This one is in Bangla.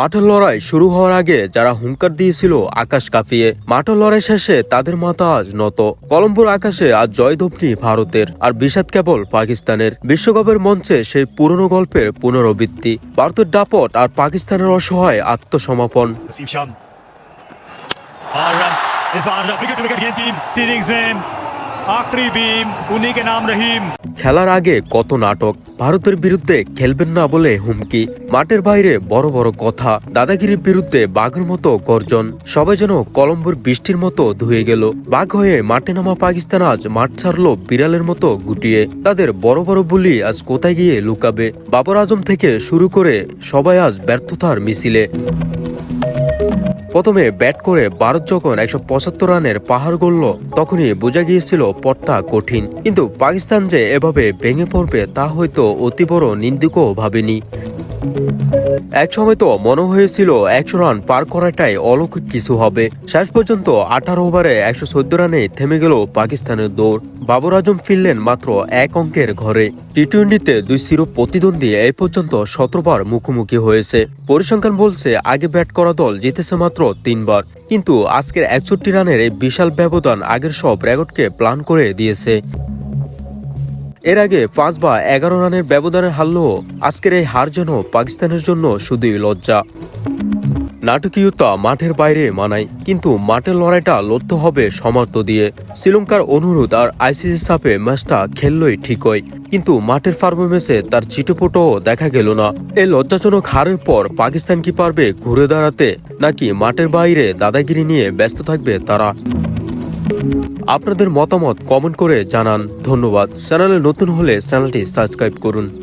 মাঠের লড়াই শুরু হওয়ার আগে যারা হুঙ্কার দিয়েছিল আকাশ কাঁপিয়ে, মাঠের লড়াই শেষে তাদের মাথা আজ নত। কলম্বোর আকাশে আজ জয়ধবনি ভারতের, আর বিষাদ কেবল পাকিস্তানের। বিশ্বকাপের মঞ্চে সেই পুরনো গল্পের পুনরাবৃত্তি। ভারতের ডাপট আর পাকিস্তানের অসহায় আত্মসমাপন আখরি বিম উনি কে নাম রহিম। খেলার আগে কত নাটক, ভারতের বিরুদ্ধে খেলবেন না বলে হুমকি, মাঠের বাইরে বড় বড় কথা, দাদাগিরির বিরুদ্ধে বাঘের মতো গর্জন, সবাই যেন কলম্বোর বৃষ্টির মতো ধুয়ে গেল। বাঘ হয়ে মাঠে নামা পাকিস্তান আজ মাঠ ছাড়লো বিড়ালের মতো গুটিয়ে। তাদের বড় বড় বুলি আজ কোথায় গিয়ে লুকাবে? বাবর আজম থেকে শুরু করে সবাই আজ ব্যর্থতার মিছিলে। প্রথমে ব্যাট করে ভারত যখন একশো পঁচাত্তর রানের পাহাড় গড়ল, তখনই বোঝা গিয়েছিল পটটা কঠিন। কিন্তু পাকিস্তান যে এভাবে ভেঙে পড়বে তা হয়তো অতি বড় নিন্দুকও ভাবেনি। এক সময় তো মনে হয়েছিল একশো রান পার করাটাই অলৌকিক কিছু হবে। শেষ পর্যন্ত আঠারো ওভারে একশো চোদ্দ রানে থেমে গেল পাকিস্তানের দৌড়। বাবর আজম ফিরলেন মাত্র এক অঙ্কের ঘরে। টি টোয়েন্টিতে দুই চির প্রতিদ্বন্দ্বী এই পর্যন্ত সতেরোবার মুখোমুখি হয়েছে। পরিসংখ্যান বলছে, আগে ব্যাট করা দল জিতেছে মাত্র তিনবার, কিন্তু আজকের একষট্টি রানের এই বিশাল ব্যবধান আগের সব রেকর্ডকে প্লান করে দিয়েছে। এর আগে পাঁচ বা এগারো রানের ব্যবধানে হারলেও আজকের এই হার যেন পাকিস্তানের জন্য শুধুই লজ্জা। নাটকীয়তা মাঠের বাইরে মানায়, কিন্তু মাঠের লড়াইটা লড়তে হবে সমর্থ দিয়ে। শ্রীলঙ্কার অনুরোধ আর আইসিসি সাপে ম্যাচটা খেললই ঠিকই কিন্তু মাঠের পারফরমেন্সে তার চিটোপোটোও দেখা গেল না। এই লজ্জাজনক হারের পর পাকিস্তান কি পারবে ঘুরে দাঁড়াতে, নাকি মাঠের বাইরে দাদাগিরি নিয়ে ব্যস্ত থাকবে তারা? আপনাদের মতামত কমেন্ট করে জানান। ধন্যবাদ। চ্যানেলে নতুন হলে চ্যানেলটি সাবস্ক্রাইব করুন।